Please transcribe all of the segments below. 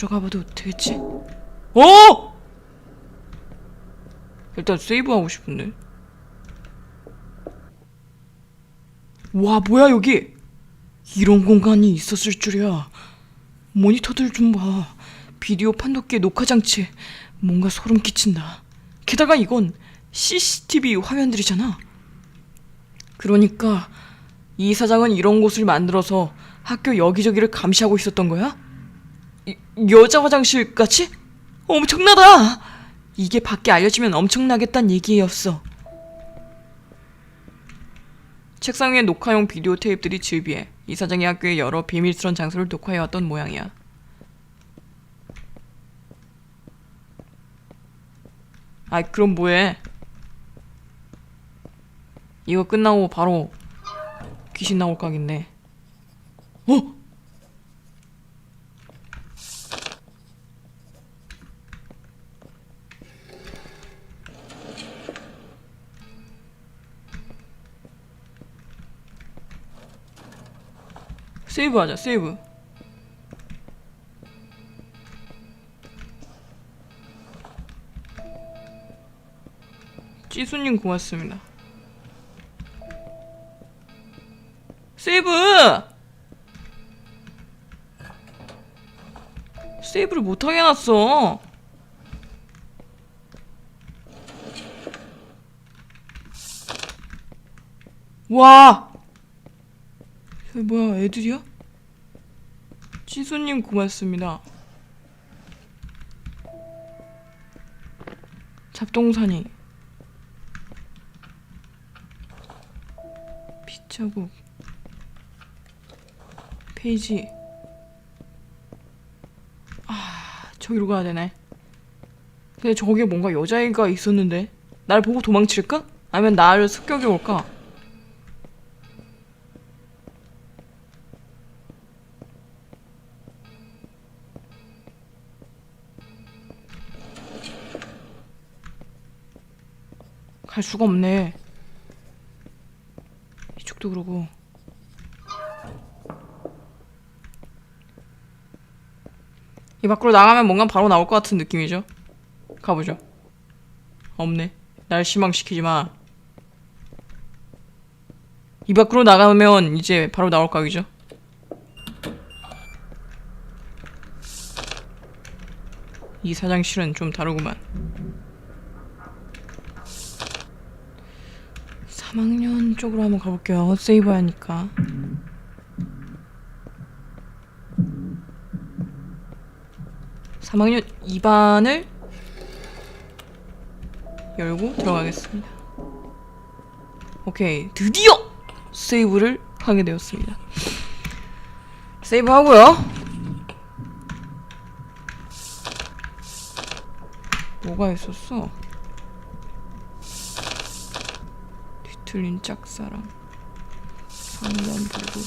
들어가봐도 되겠지? 어! 일단 세이브하고 싶은데. 와 뭐야 여기? 이런 공간이 있었을 줄이야. 모니터들 좀 봐. 비디오 판독기 녹화 장치. 뭔가 소름 끼친다. 게다가 이건 CCTV 화면들이잖아. 그러니까 이 사장은 이런 곳을 만들어서 학교 여기저기를 감시하고 있었던 거야? 이- 여자 화장실 같이? 엄청나다! 이게 밖에 알려지면 엄청나겠단 얘기였어. 책상 위에 녹화용 비디오 테이프들이 즐비해 이 사장이 학교의 여러 비밀스러운 장소를 녹화해왔던 모양이야. 아이 그럼 뭐해? 이거 끝나고 바로 귀신 나올 각인데. 어? 세이브 하자 세이브. 찌수님 고맙습니다. 세이브! 세이브를 못하게 해놨어. 와! 저 뭐야 애들이야? 지수님 고맙습니다. 잡동사니 빗자국 페이지 아 저기로 가야 되네. 근데 저기에 뭔가 여자애가 있었는데 날 보고 도망칠까? 아니면 나를 습격해 올까? 갈 수가 없네. 이쪽도 그러고. 이 밖으로 나가면 뭔가 바로 나올 것 같은 느낌이죠. 가보죠. 없네. 날 실망시키지 마. 이 밖으로 나가면 이제 바로 나올 각이죠. 이 사장실은 좀 다르구만. 3학년 쪽으로 한번 가볼게요. 세이브 하니까. 삼학년 2반을 열고 들어가겠습니다. 오케이. 드디어 세이브를 하게 되었습니다. 세이브 하고요. 뭐가 있었어? 뒤 틀린 짝사랑. 상담 보고.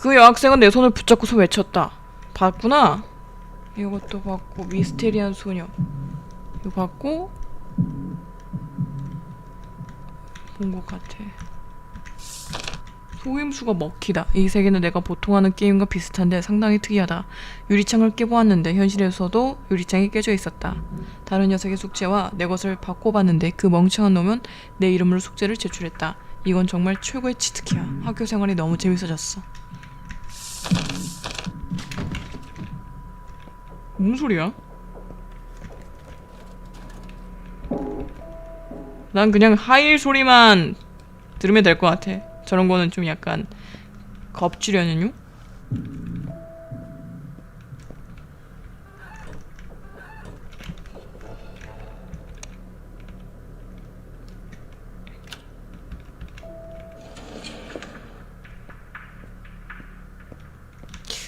그 여학생은 내 손을 붙잡고서 외쳤다. 봤구나. 이것도 봤고 미스테리한 소녀. 이거 봤고 본 것 같아 속임수가 먹히다. 이 세계는 내가 보통 하는 게임과 비슷한데 상당히 특이하다. 유리창을 깨보았는데 현실에서도 유리창이 깨져 있었다. 다른 녀석의 숙제와 내 것을 바꿔봤는데 그 멍청한 놈은 내 이름으로 숙제를 제출했다. 이건 정말 최고의 치트키야. 학교 생활이 너무 재밌어졌어. 뭔 소리야? 난 그냥 하일 소리만 들으면 될 것 같아. 저런 거는 좀 약간 겁주려는요?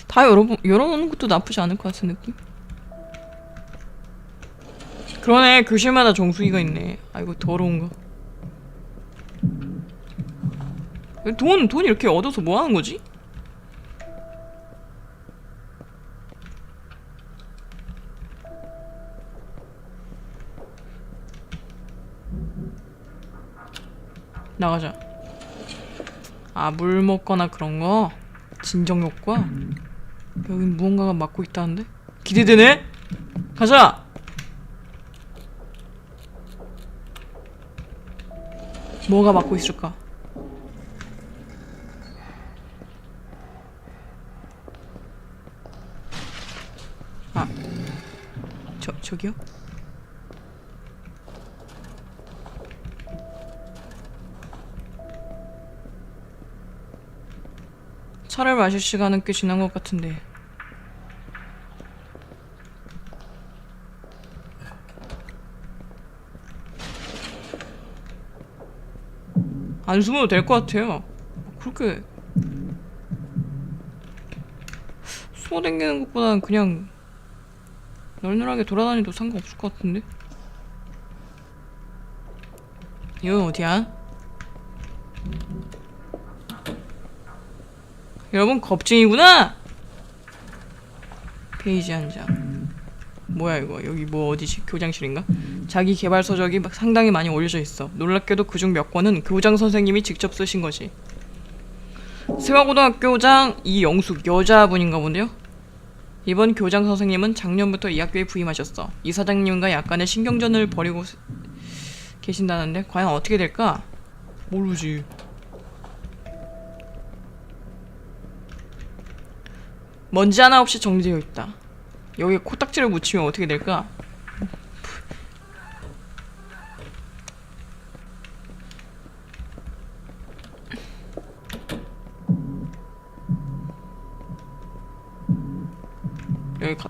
다 열어 열어놓는 것도 나쁘지 않을 것 같은 느낌? 그러네 교실마다 정수기가 있네. 아이고 더러운 거. 돈, 돈 이렇게 얻어서 뭐 하는 거지? 나가자. 아, 물 먹거나 그런 거? 진정 효과? 여긴 무언가가 막고 있다는데? 기대되네? 가자! 뭐가 막고 있을까? 아, 저, 저기요? 차를 마실 시간은 꽤 지난 것 같은데 안 숨어도 될 것 같아요 그렇게 숨어다니는 것보다는 그냥 널널하게 돌아다녀도 상관없을 것 같은데 이건 어디야? 여러분 겁쟁이구나. 페이지 한 장. 뭐야 이거 여기 뭐 어디지 교장실인가? 자기 개발 서적이 막 상당히 많이 올려져 있어. 놀랍게도 그중 몇 권은 교장 선생님이 직접 쓰신 거지. 세화고등학교장 이영숙 여자분인가 본데요. 이번 교장 선생님은 작년부터 이 학교에 부임하셨어. 이 사장님과 약간의 신경전을 벌이고 스- 계신다는데 과연 어떻게 될까? 모르지. 먼지 하나 없이 정리되어 있다. 여기에 코딱지를 묻히면 어떻게 될까?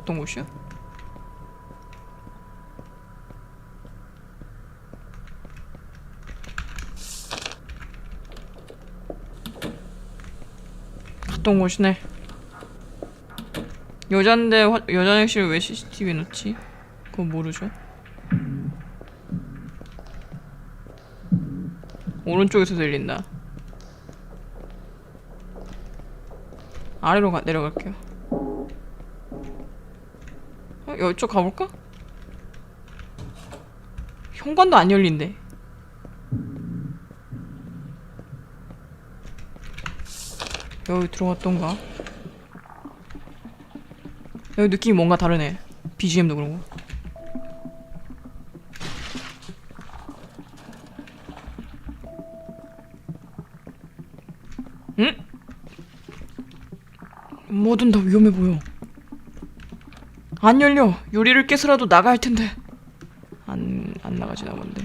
갔던 곳이야? 갔던 곳이네. 여잔데 화, 여자 화장실에 왜 CCTV 넣지? 그건 모르죠. 오른쪽에서 들린다. 아래로 가, 내려갈게요. 어, 이쪽 가볼까? 현관도 안 열린대. 여기 들어갔던가? 여기 느낌이 뭔가 다르네. BGM도 그러고. 응? 뭐든 다 위험해 보여. 안 열려. 유리를 깨서라도 나가야 할 텐데. 안, 안 나가지나 본데.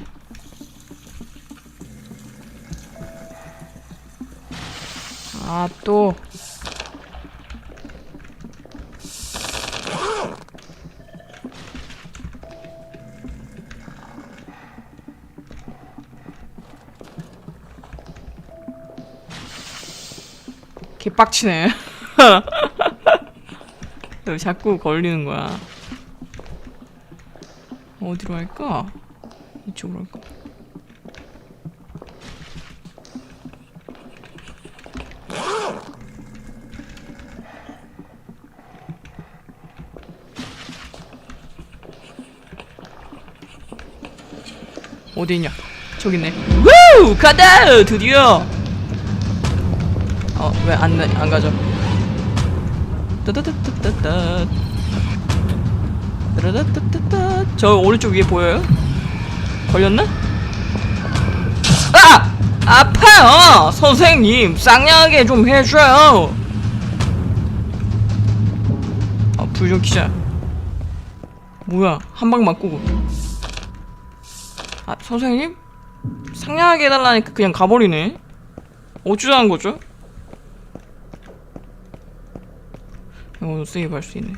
아, 또. 개빡치네. 왜 자꾸 걸리는 거야? 어디로 할까? 이쪽으로 할까? 어디 있냐? 저기 있네. 우! 가다! 드디어! 어, 왜 안 안 가죠? 따다다다다다. 따다다다다. 저 오른쪽 위에 보여요? 걸렸나? 아! 아파요! 선생님! 쌍냥하게 좀 해줘요! 아, 불좀 켜자. 뭐야, 한 방 맞고. 아, 선생님? 상냥하게 해달라니까 그냥 가버리네. 어쩌자는 거죠? 이거 세이브 할 수 있네.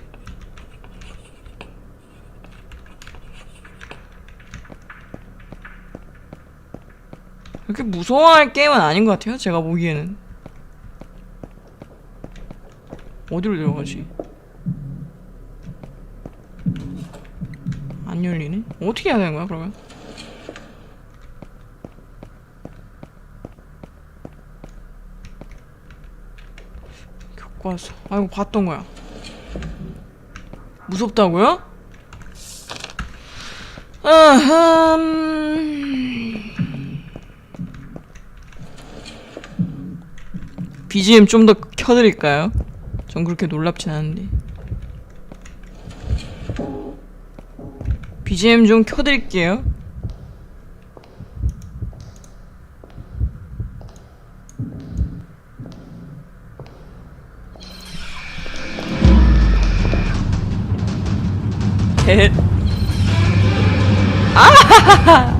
그렇게 무서워할 게임은 아닌 것 같아요. 제가 보기에는. 어디로 들어가지? 안 열리네? 어떻게 해야 되는 거야, 그러면? 교과서. 아, 이거 봤던 거야. 무섭다고요? 아흠. BGM 좀 더 켜드릴까요? 전 그렇게 놀랍진 않은데 BGM 좀 켜드릴게요 헷. 아!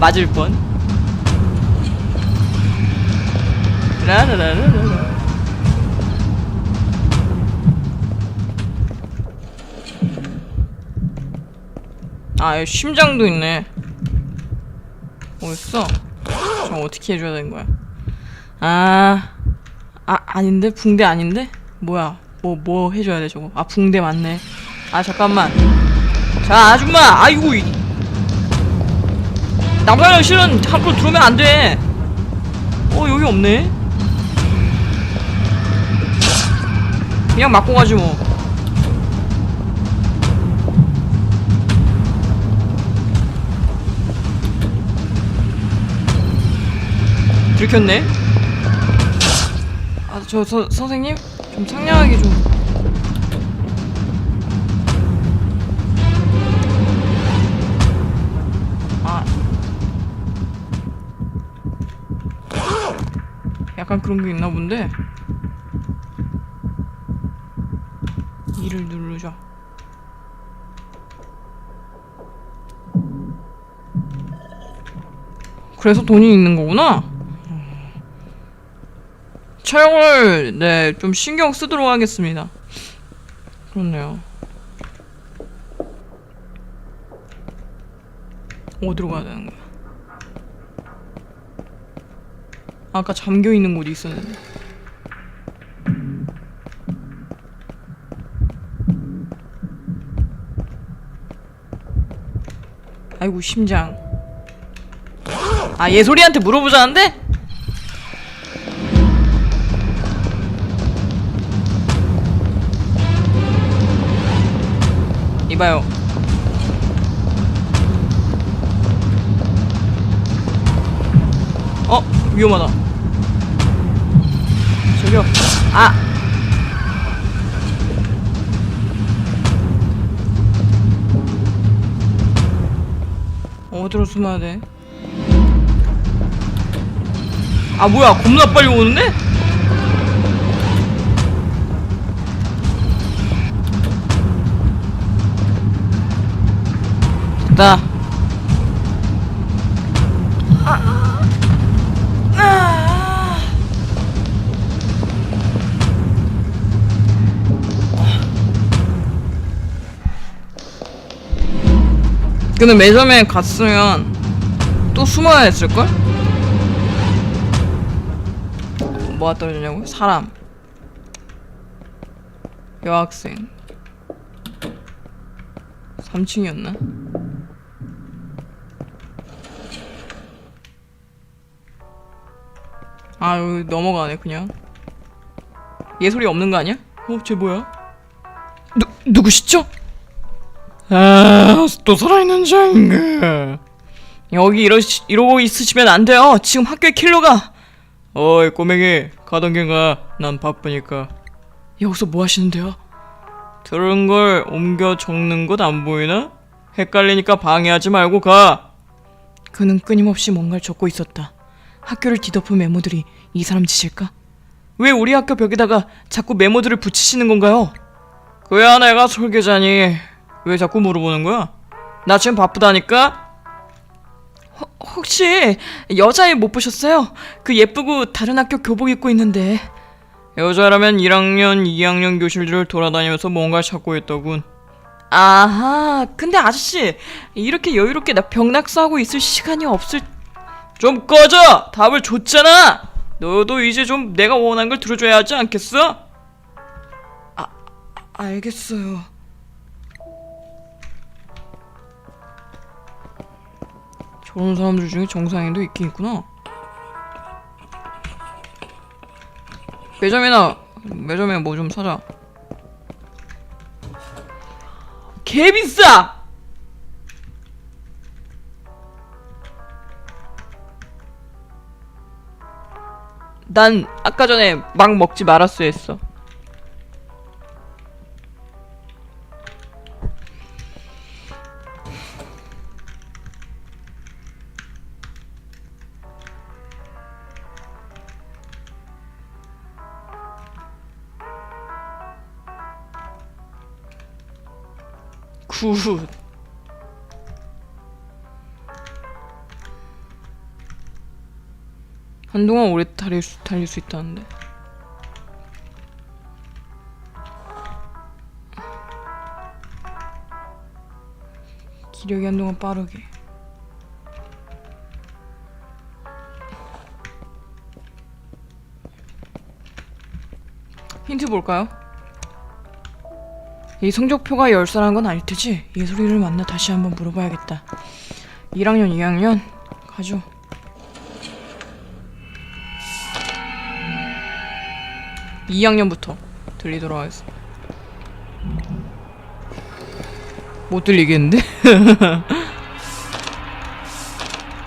맞을 뻔. 라라라라라. 아, 여기 심장도 있네. 어딨어? 저 어떻게 해줘야 되는 거야? 아, 아, 아닌데? 붕대 아닌데? 뭐야? 뭐, 뭐 해줘야 돼, 저거? 아, 붕대 맞네. 아, 잠깐만. 자, 아줌마! 아이고, 이. 남자는 실은 함부로 들어오면 안 돼! 어, 여기 없네? 그냥 맞고 가지 뭐. 들켰네? 아, 저, 서, 선생님? 좀 상냥하게 좀. 약간 그런 게 있나 본데? 이를 누르자. 그래서 돈이 있는 거구나? 촬영을 네 좀 신경 쓰도록 하겠습니다. 그렇네요. 어디로 가야 되는 거야? 아까 잠겨 있는 곳이 있었는데. 아이고 심장. 아 예솔이한테 물어보자는데? 이봐요. 어 위험하다. 저기요. 아. 어디로 숨어야 돼? 아 뭐야 겁나 빨리 오는데? 됐다. 근데 매점에 갔으면 또 숨어야 했을걸? 뭐가 떨어지냐고? 사람 여학생 3층이었나? 아 여기 넘어가네 그냥 예솔이 없는 거 아니야? 어? 쟤 뭐야? 누, 누구시죠? 아, 또 살아있는 자인가? 여기 이러, 이러고 있으시면 안 돼요. 지금 학교에 킬러가. 어이, 꼬맹이. 가던 길 가. 난 바쁘니까. 여기서 뭐 하시는데요? 들은 걸 옮겨 적는 것안 보이나? 헷갈리니까 방해하지 말고 가. 그는 끊임없이 뭔가를 적고 있었다. 학교를 뒤덮은 메모들이 이 사람 짓일까? 왜 우리 학교 벽에다가 자꾸 메모들을 붙이시는 건가요? 그야 내가 설계자니 왜 자꾸 물어보는 거야? 나 지금 바쁘다니까? 허, 혹시 여자애 못 보셨어요? 그 예쁘고 다른 학교 교복 입고 있는데 여자라면 1학년, 2학년 교실들을 돌아다니면서 뭔가 찾고 있더군 아하 근데 아저씨 이렇게 여유롭게 나 병낙서하고 있을 시간이 없을 좀 꺼져! 답을 줬잖아! 너도 이제 좀 내가 원한 걸 들어줘야 하지 않겠어? 아, 알겠어요 저런 사람들 중에 정상인도 있긴 있구나. 매점이나 매점에 뭐 좀 사자. 개 비싸. 난 아까 전에 막 먹지 말았어 했어. 한동안 오래 달릴 수, 달릴 수 있다는데. 기력이 한동안 빠르게. 힌트 볼까요? 이 성적표가 열사라는 건 아닐 테지? 예솔이를 만나 다시 한번 물어봐야겠다. 1학년, 2학년 가죠. 2학년부터 들리도록 하겠습니다. 못 들리겠는데?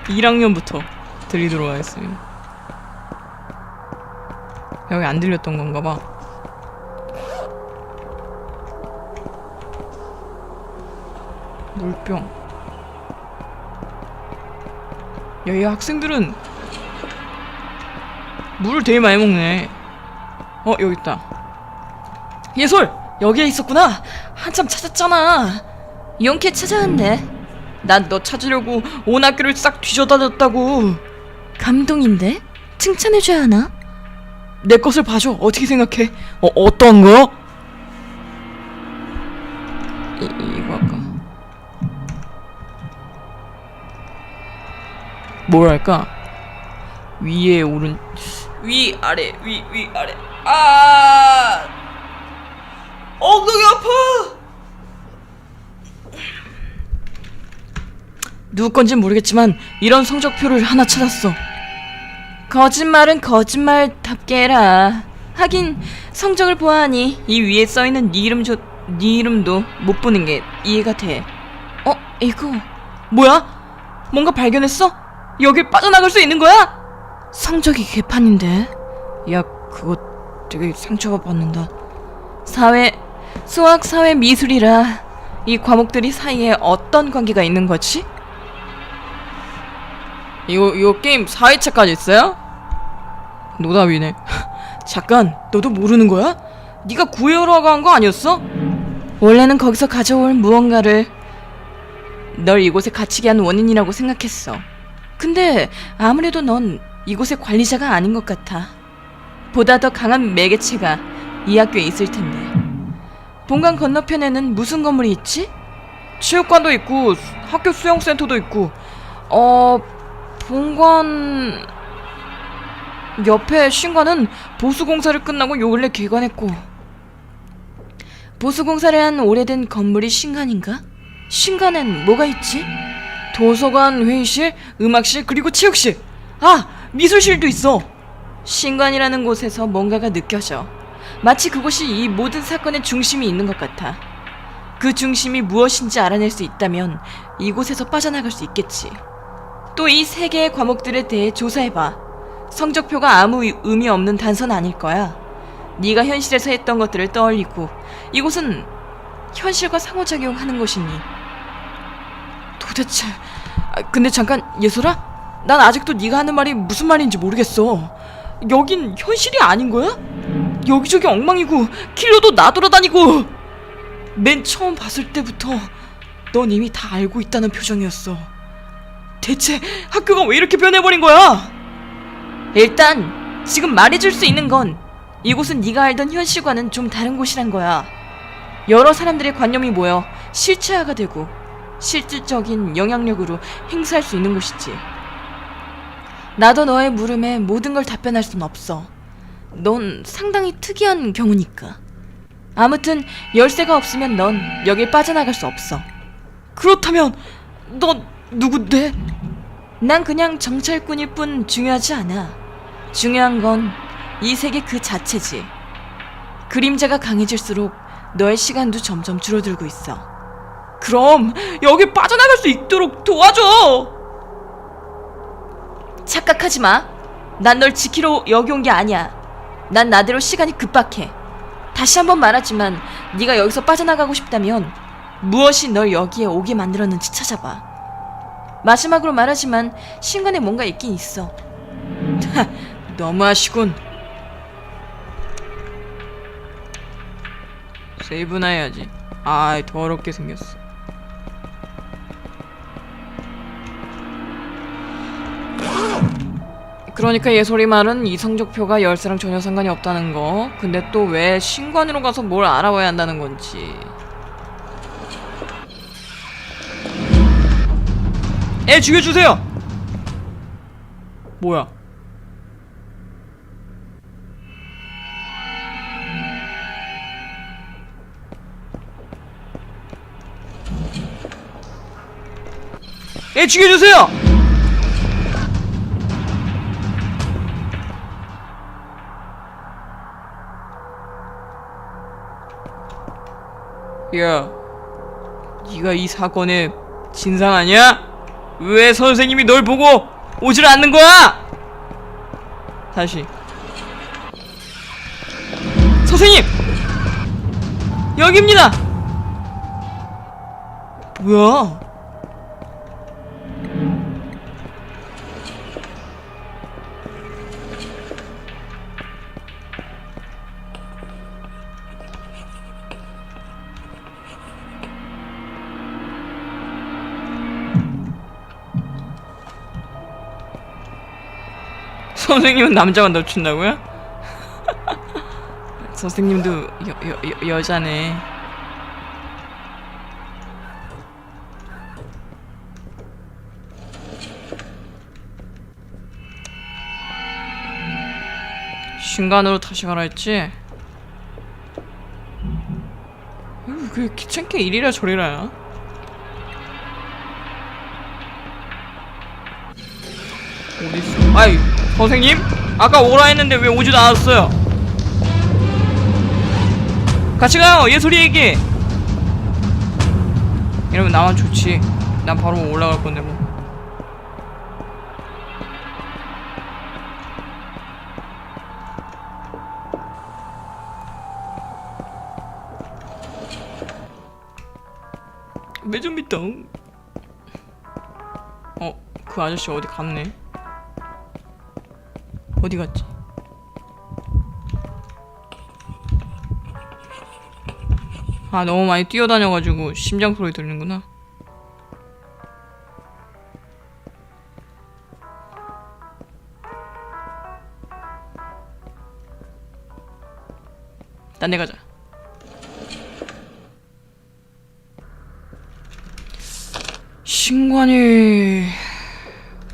1학년부터 들리도록 하겠습니다. 여기 안 들렸던 건가 봐. 물병. 여기 학생들은 물을 되게 많이 먹네. 어 여기 있다. 예솔 여기에 있었구나. 한참 찾았잖아. 용케 찾아왔네. 난 너 찾으려고 온 학교를 싹 뒤져다녔다고. 감동인데? 칭찬해줘야 하나? 내 것을 봐줘. 어떻게 생각해? 어 어떤 거? 이 이거 할까? 뭘 할까? 위에 오른 위 아래 위 위 아래 아 엉덩이 아파. 누구 건진 모르겠지만 이런 성적표를 하나 찾았어. 거짓말은 거짓말답게 해라. 하긴 성적을 보아하니 이 위에 써있는 네 이름 조, 네 이름도 못 보는 게 이해가 돼. 어? 이거 뭐야? 뭔가 발견했어? 여길 빠져나갈 수 있는 거야? 성적이 개판인데? 야, 그거 되게 상처가 받는다. 사회, 수학, 사회, 미술이라 이 과목들이 사이에 어떤 관계가 있는 거지? 이거 이거 게임 4회차까지 있어요? 노답이네. 잠깐, 너도 모르는 거야? 네가 구해오라고 한 거 아니었어? 원래는 거기서 가져올 무언가를 널 이곳에 갇히게 한 원인이라고 생각했어. 근데 아무래도 넌 이곳의 관리자가 아닌 것 같아. 보다 더 강한 매개체가 이 학교에 있을 텐데. 본관 건너편에는 무슨 건물이 있지? 체육관도 있고 학교 수영센터도 있고 어, 본관 옆에 신관은 보수공사를 끝나고 요 근래 개관했고 보수공사를 한 오래된 건물이 신관인가? 신관엔 뭐가 있지? 도서관, 회의실, 음악실 그리고 체육실. 아, 미술실도 있어. 신관이라는 곳에서 뭔가가 느껴져. 마치 그곳이 이 모든 사건의 중심이 있는 것 같아. 그 중심이 무엇인지 알아낼 수 있다면 이곳에서 빠져나갈 수 있겠지. 또 이 세 개의 과목들에 대해 조사해봐. 성적표가 아무 의- 의미 없는 단서는 아닐 거야. 네가 현실에서 했던 것들을 떠올리고 이곳은 현실과 상호작용하는 곳이니 도대체 아, 근데 잠깐 예솔아 난 아직도 네가 하는 말이 무슨 말인지 모르겠어 여긴 현실이 아닌 거야? 여기저기 엉망이고 킬러도 나돌아다니고 맨 처음 봤을 때부터 넌 이미 다 알고 있다는 표정이었어 대체 학교가 왜 이렇게 변해버린 거야? 일단 지금 말해줄 수 있는 건 이곳은 네가 알던 현실과는 좀 다른 곳이란 거야. 여러 사람들의 관념이 모여 실체화가 되고 실질적인 영향력으로 행사할 수 있는 곳이지. 나도 너의 물음에 모든 걸 답변할 순 없어. 넌 상당히 특이한 경우니까. 아무튼 열쇠가 없으면 넌 여길 빠져나갈 수 없어. 그렇다면 너 누군데? 난 그냥 정찰꾼일 뿐 중요하지 않아. 중요한 건 이 세계 그 자체지. 그림자가 강해질수록 너의 시간도 점점 줄어들고 있어. 그럼 여기 빠져나갈 수 있도록 도와줘 착각하지 마. 난 널 지키러 여기 온 게 아니야. 난 나대로 시간이 급박해. 다시 한번 말하지만 네가 여기서 빠져나가고 싶다면 무엇이 널 여기에 오게 만들었는지 찾아봐. 마지막으로 말하지만 신관에 뭔가 있긴 있어. 너무하시군. 세이브나 해야지. 아이 더럽게 생겼어. 그러니까 예솔이 말은 이 성적표가 열쇠랑 전혀 상관이 없다는 거. 근데 또 왜 신관으로 가서 뭘 알아봐야 한다는 건지. 애 죽여주세요. 뭐야? 애 죽여주세요! 야, 네가 이 사건의 진상 아니야? 왜 선생님이 널 보고 오질 않는 거야? 다시. 선생님! 여기입니다! 뭐야? 선생님은 남자만 놓친다고요? 선생님도 여, 여, 여, 여자네. 신간으로 다시 가라 했지? 그 귀찮게 이리라 저리라. 어딨어? 아이 선생님? 아까 오라 했는데 왜 오지도 않았어요? 같이 가요 예솔이에게 이러면 나만 좋지 난 바로 올라갈 건데 뭐 매점 있다 어? 그 아저씨 어디 갔네 어디 갔지? 아 너무 많이 뛰어다녀가지고 심장 소리 들리는구나. 딴 데 가자. 신관이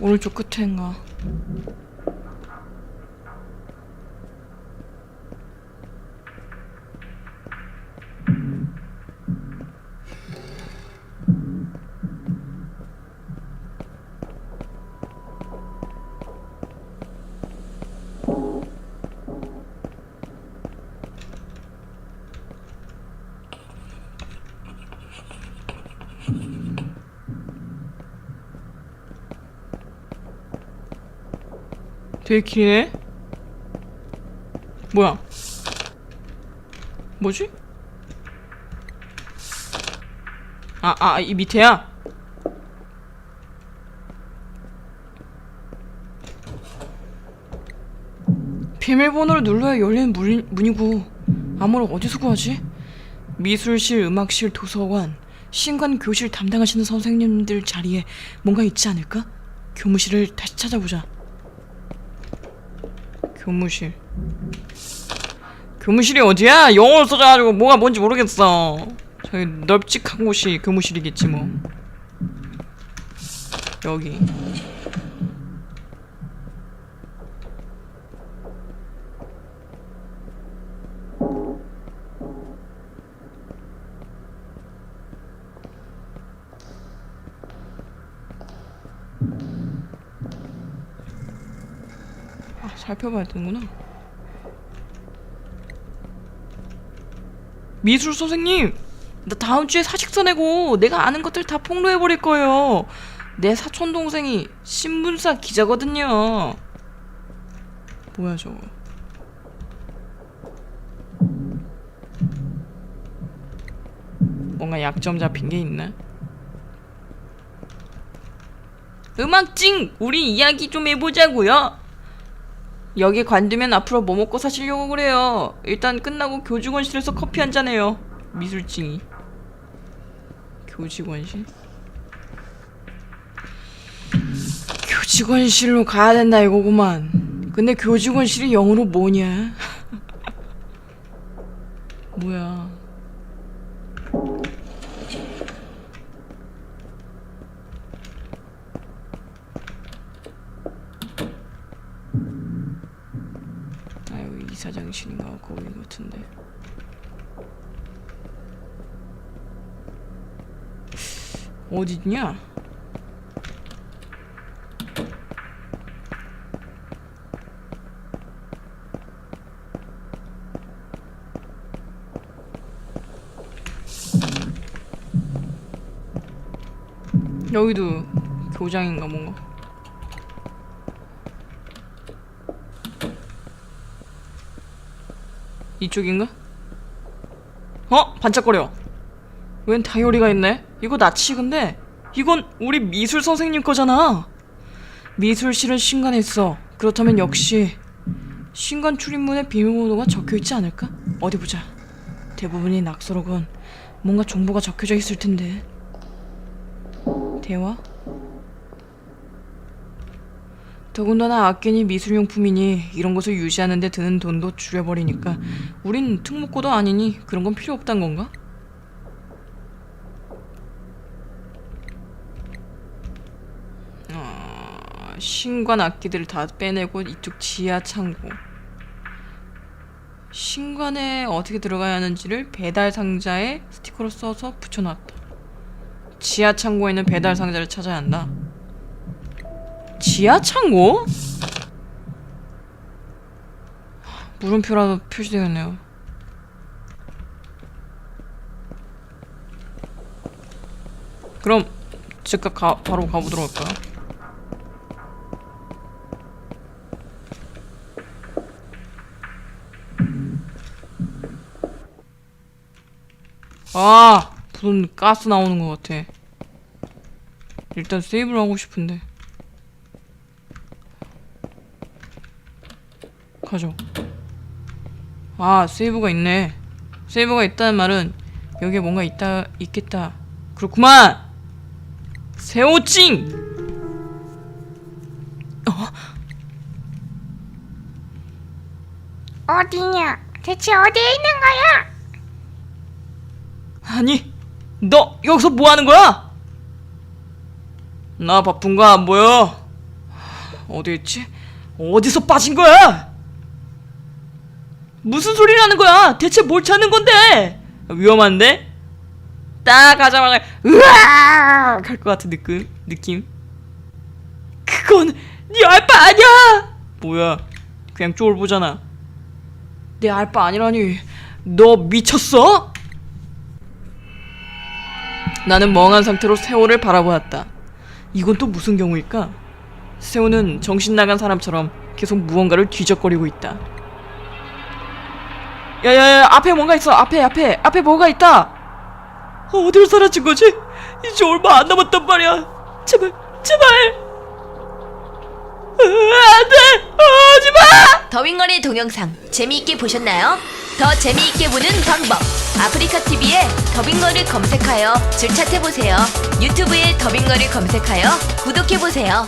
오른쪽 끝에인가? 되게 기네. 뭐야? 뭐지? 아, 아, 이 밑에야? 비밀번호를 눌러야 열리는 문, 문이고 암호를 어디서 구하지? 미술실, 음악실, 도서관, 신관 교실 담당하시는 선생님들 자리에 뭔가 있지 않을까? 교무실을 다시 찾아보자. 교무실. 교무실이 어디야? 영어로 써져가지고 뭐가 뭔지 모르겠어. 저기 넓직한 곳이 교무실이겠지 뭐. 여기. 아, 살펴봐야 되는구나. 미술 선생님, 나 다음 주에 사직서 내고 내가 아는 것들 다 폭로해 버릴 거예요. 내 사촌 동생이 신문사 기자거든요. 뭐야 저거? 뭔가 약점 잡힌 게 있나? 음악 찡! 우리 이야기 좀 해보자고요. 여기 관두면 앞으로 뭐 먹고 사시려고 그래요. 일단 끝나고 교직원실에서 커피 한잔 해요. 미술찡이. 교직원실? 교직원실로 가야 된다 이거구만. 근데 교직원실이 영어로 뭐냐? 뭐야? 아유 이사장실인가 거기 같은데. 어딨냐? 여기도 교장인가 뭔가 이쪽인가? 어? 반짝거려 웬 다이어리가 있네? 이거 나치근데 이건 우리 미술 선생님 거잖아. 미술실은 신관했어. 그렇다면 역시 신관 출입문에 비밀번호가 적혀 있지 않을까? 어디 보자. 대부분이 낙서록은 뭔가 정보가 적혀져 있을 텐데. 대화? 더군다나 악견이 미술용품이니 이런 것을 유지하는데 드는 돈도 줄여버리니까 우린 특목고도 아니니 그런 건 필요 없단 건가? 어, 신관 악기들을 다 빼내고 이쪽 지하 창고. 신관에 어떻게 들어가야 하는지를 배달 상자에 스티커로 써서 붙여놨다. 지하 창고에 있는 배달 상자를 찾아야 한다. 지하 창고? 물음표라도 표시되었네요. 그럼 즉각 가, 바로 가보도록 할까요? 아! 무슨 가스 나오는 것 같아. 일단 세이브를 하고 싶은데. 가죠. 아, 세이브가 있네. 세이브가 있다는 말은 여기에 뭔가 있다, 있겠다. 그렇구만! 세오찡! 어디냐? 대체 어디에 있는 거야? 아니, 너 여기서 뭐 하는 거야? 나 바쁜 거 안 보여? 어디 있지? 어디서 빠진 거야? 무슨 소리를 하는 거야? 대체 뭘 찾는 건데? 위험한데? 딱 가자마자 으악 할것 같은 느낌 느낌. 그건 네 알바 아니야. 뭐야? 그냥 쫄보잖아. 내 알바 아니라니. 너 미쳤어? 나는 멍한 상태로 세호를 바라보았다. 이건 또 무슨 경우일까? 세호는 정신 나간 사람처럼 계속 무언가를 뒤적거리고 있다. 야야야 앞에 뭔가 있어 앞에 앞에 앞에 뭐가 있다. 어디로 사라진 거지? 이제 얼마 안 남았단 말이야. 제발 제발. 안돼 오지 마. 더윙걸의 동영상 재미있게 보셨나요? 더 재미있게 보는 방법 아프리카 TV에 더빙걸을 검색하여 즐찾해보세요 유튜브에 더빙걸을 검색하여 구독해보세요